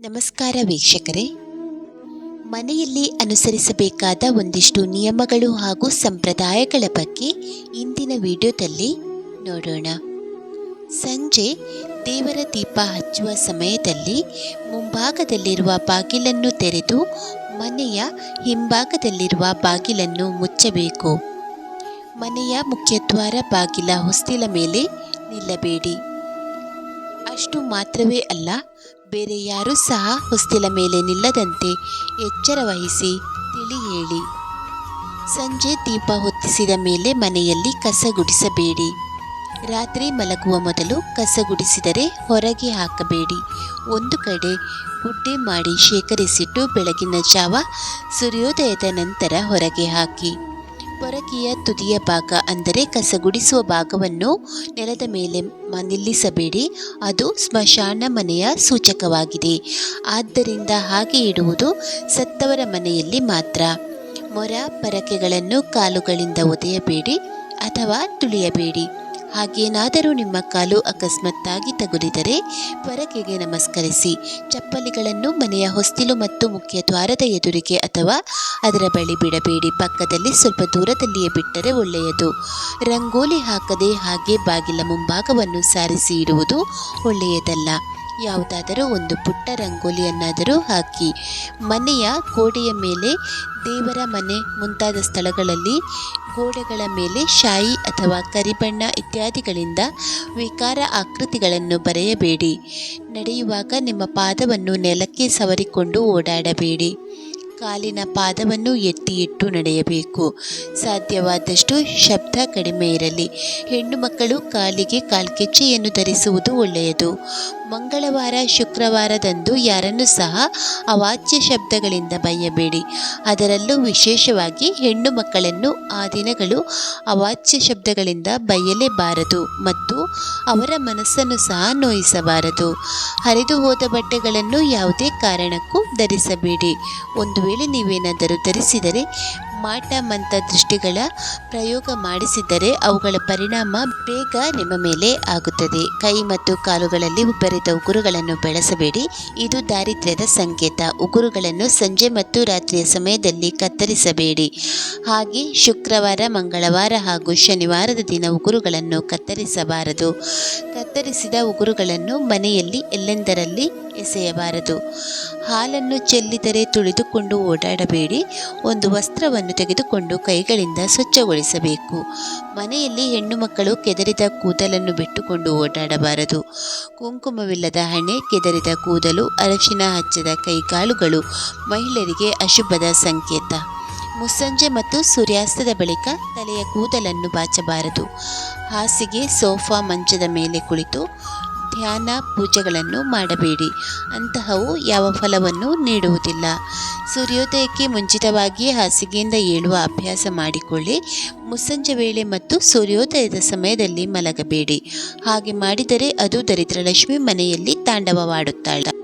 ನಮಸ್ಕಾರ ವೀಕ್ಷಕರೇ. ಮನೆಯಲ್ಲಿ ಅನುಸರಿಸಬೇಕಾದ ಒಂದಿಷ್ಟು ನಿಯಮಗಳು ಹಾಗೂ ಸಂಪ್ರದಾಯಗಳ ಬಗ್ಗೆ ಇಂದಿನ ವಿಡಿಯೋದಲ್ಲಿ ನೋಡೋಣ. ಸಂಜೆ ದೇವರ ದೀಪ ಹಚ್ಚುವ ಸಮಯದಲ್ಲಿ ಮುಂಭಾಗದಲ್ಲಿರುವ ಬಾಗಿಲನ್ನು ತೆರೆದು ಮನೆಯ ಹಿಂಭಾಗದಲ್ಲಿರುವ ಬಾಗಿಲನ್ನು ಮುಚ್ಚಬೇಕು. ಮನೆಯ ಮುಖ್ಯದ್ವಾರ ಬಾಗಿಲ ಹೊಸ್ತಿಲ ಮೇಲೆ ನಿಲ್ಲಬೇಡಿ. ಅಷ್ಟು ಮಾತ್ರವೇ ಅಲ್ಲ ಬೇರೆ ಯಾರೂ ಸಹ ಹೊಸ್ತಿಲ ಮೇಲೆ ನಿಲ್ಲದಂತೆ ಎಚ್ಚರ ವಹಿಸಿ ತಿಳಿ ಹೇಳಿ. ಸಂಜೆ ದೀಪ ಹೊತ್ತಿಸಿದ ಮೇಲೆ ಮನೆಯಲ್ಲಿ ಕಸ ಗುಡಿಸಬೇಡಿ. ರಾತ್ರಿ ಮಲಗುವ ಮೊದಲು ಕಸ ಗುಡಿಸಿದರೆ ಹೊರಗೆ ಹಾಕಬೇಡಿ. ಒಂದು ಕಡೆ ಗುಡ್ಡೆ ಮಾಡಿ ಶೇಖರಿಸಿಟ್ಟು ಬೆಳಗಿನ ಜಾವ ಸೂರ್ಯೋದಯದ ನಂತರ ಹೊರಗೆ ಹಾಕಿ. ಪೊರಕೆಯ ತುದಿಯ ಭಾಗ ಅಂದರೆ ಕಸಗುಡಿಸುವ ಭಾಗವನ್ನು ನೆಲದ ಮೇಲೆ ನಿಲ್ಲಿಸಬೇಡಿ. ಅದು ಸ್ಮಶಾನ ಮನೆಯ ಸೂಚಕವಾಗಿದೆ. ಆದ್ದರಿಂದ ಹಾಗೆ ಇಡುವುದು ಸತ್ತವರ ಮನೆಯಲ್ಲಿ ಮಾತ್ರ. ಮೊರ ಪರಕೆಗಳನ್ನು ಕಾಲುಗಳಿಂದ ಒದೆಯಬೇಡಿ ಅಥವಾ ತುಳಿಯಬೇಡಿ. ಹಾಗೇನಾದರೂ ನಿಮ್ಮ ಕಾಲು ಅಕಸ್ಮಾತ್ತಾಗಿ ತಗುಲಿದರೆ ಪರಕೆಗೆ ನಮಸ್ಕರಿಸಿ. ಚಪ್ಪಲಿಗಳನ್ನು ಮನೆಯ ಹೊಸ್ತಿಲು ಮತ್ತು ಮುಖ್ಯ ದ್ವಾರದ ಎದುರಿಗೆ ಅಥವಾ ಅದರ ಬಳಿ ಬಿಡಬೇಡಿ. ಪಕ್ಕದಲ್ಲಿ ಸ್ವಲ್ಪ ದೂರದಲ್ಲಿಯೇ ಬಿಟ್ಟರೆ ಒಳ್ಳೆಯದು. ರಂಗೋಲಿ ಹಾಕದೆ ಹಾಗೆ ಬಾಗಿಲ ಮುಂಭಾಗವನ್ನು ಸಾರಿಸಿ ಇಡುವುದು ಒಳ್ಳೆಯದಲ್ಲ. ಯಾವುದಾದರೂ ಒಂದು ಪುಟ್ಟ ರಂಗೋಲಿಯನ್ನಾದರೂ ಹಾಕಿ, ಮನೆಯ ಗೋಡೆಯ ಮೇಲೆ, ದೇವರ ಮನೆ ಮುಂತಾದ ಸ್ಥಳಗಳಲ್ಲಿ ಗೋಡೆಗಳ ಮೇಲೆ ಶಾಯಿ ಅಥವಾ ಕರಿಬಣ್ಣ ಇತ್ಯಾದಿಗಳಿಂದ ವಿಕಾರ ಆಕೃತಿಗಳನ್ನು ಬರೆಯಬೇಡಿ. ನಡೆಯುವಾಗ ನಿಮ್ಮ ಪಾದವನ್ನು ನೆಲಕ್ಕೆ ಸವರಿಕೊಂಡು ಓಡಾಡಬೇಡಿ. ಕಾಲಿನ ಪಾದವನ್ನು ಎತ್ತಿ ಇಟ್ಟು ನಡೆಯಬೇಕು. ಸಾಧ್ಯವಾದಷ್ಟು ಶಬ್ದ ಕಡಿಮೆ ಇರಲಿ. ಹೆಣ್ಣು ಮಕ್ಕಳು ಕಾಲಿಗೆ ಕಾಲ್ಕೆಚ್ಚೆಯನ್ನು ಧರಿಸುವುದು ಒಳ್ಳೆಯದು. ಮಂಗಳವಾರ, ಶುಕ್ರವಾರದಂದು ಯಾರನ್ನು ಸಹ ಅವಾಚ್ಯ ಶಬ್ದಗಳಿಂದ ಬಯ್ಯಬೇಡಿ ಅದರಲ್ಲೂ ವಿಶೇಷವಾಗಿ ಹೆಣ್ಣು ಮಕ್ಕಳನ್ನು ಆ ದಿನಗಳು ಅವಾಚ್ಯ ಶಬ್ದಗಳಿಂದ ಬಯ್ಯಲೇಬಾರದು ಮತ್ತು ಅವರ ಮನಸ್ಸನ್ನು ಸಹ ನೋಯಿಸಬಾರದು. ಹರಿದು ಹೋದ ಬಟ್ಟೆಗಳನ್ನು ಯಾವುದೇ ಕಾರಣಕ್ಕೂ ಧರಿಸಬೇಡಿ. ಒಂದು ವೇಳೆ ನೀವೇನಾದರೂ ಧರಿಸಿದರೆ ಮಾಟ ಮಂತ ದೃಷ್ಟಿಗಳ ಪ್ರಯೋಗ ಮಾಡಿಸಿದರೆ ಅವುಗಳ ಪರಿಣಾಮ ಬೇಗ ನಿಮ್ಮ ಮೇಲೆ ಆಗುತ್ತದೆ. ಕೈ ಮತ್ತು ಕಾಲುಗಳಲ್ಲಿ ಉಬ್ಬರಿದ ಉಗುರುಗಳನ್ನು ಬೆಳೆಸಬೇಡಿ. ಇದು ದಾರಿದ್ರ್ಯದ ಸಂಕೇತ. ಉಗುರುಗಳನ್ನು ಸಂಜೆ ಮತ್ತು ರಾತ್ರಿಯ ಸಮಯದಲ್ಲಿ ಕತ್ತರಿಸಬೇಡಿ. ಹಾಗೆ ಶುಕ್ರವಾರ, ಮಂಗಳವಾರ ಹಾಗೂ ಶನಿವಾರದ ದಿನ ಉಗುರುಗಳನ್ನು ಕತ್ತರಿಸಬಾರದು. ಕತ್ತರಿಸಿದ ಉಗುರುಗಳನ್ನು ಮನೆಯಲ್ಲಿ ಎಲ್ಲೆಂದರಲ್ಲಿ ಎಸೆಯಬಾರದು. ಹಾಲನ್ನು ಚೆಲ್ಲಿದರೆ ತುಳಿದುಕೊಂಡು ಓಡಾಡಬೇಡಿ. ಒಂದು ವಸ್ತ್ರವನ್ನು ತೆಗೆದುಕೊಂಡು ಕೈಗಳಿಂದ ಸ್ವಚ್ಛಗೊಳಿಸಬೇಕು. ಮನೆಯಲ್ಲಿ ಹೆಣ್ಣು ಮಕ್ಕಳು ಕೆದರಿದ ಕೂದಲನ್ನು ಬಿಟ್ಟುಕೊಂಡು ಓಡಾಡಬಾರದು. ಕುಂಕುಮವಿಲ್ಲದ ಹಣೆ, ಕೆದರಿದ ಕೂದಲು, ಅರಶಿನ ಹಚ್ಚದ ಕೈಕಾಲುಗಳು ಮಹಿಳೆಯರಿಗೆ ಅಶುಭದ ಸಂಕೇತ. ಮುಸ್ಸಂಜೆ ಮತ್ತು ಸೂರ್ಯಾಸ್ತದ ಬಳಿಕ ತಲೆಯ ಕೂದಲನ್ನು ಬಾಚಬಾರದು. ಹಾಸಿಗೆ, ಸೋಫಾ, ಮಂಚದ ಮೇಲೆ ಕುಳಿತು ಧ್ಯಾನ ಪೂಜೆಗಳನ್ನು ಮಾಡಬೇಡಿ. ಅಂತಹವು ಯಾವ ಫಲವನ್ನು ನೀಡುವುದಿಲ್ಲ. ಸೂರ್ಯೋದಯಕ್ಕೆ ಮುಂಚಿತವಾಗಿಯೇ ಹಾಸಿಗೆಯಿಂದ ಏಳುವ ಅಭ್ಯಾಸ ಮಾಡಿಕೊಳ್ಳಿ. ಮುಸ್ಸಂಜೆ ವೇಳೆ ಮತ್ತು ಸೂರ್ಯೋದಯದ ಸಮಯದಲ್ಲಿ ಮಲಗಬೇಡಿ. ಹಾಗೆ ಮಾಡಿದರೆ ಅದು ದರಿದ್ರಲಕ್ಷ್ಮಿ ಮನೆಯಲ್ಲಿ ತಾಂಡವವಾಡುತ್ತಾಳೆ.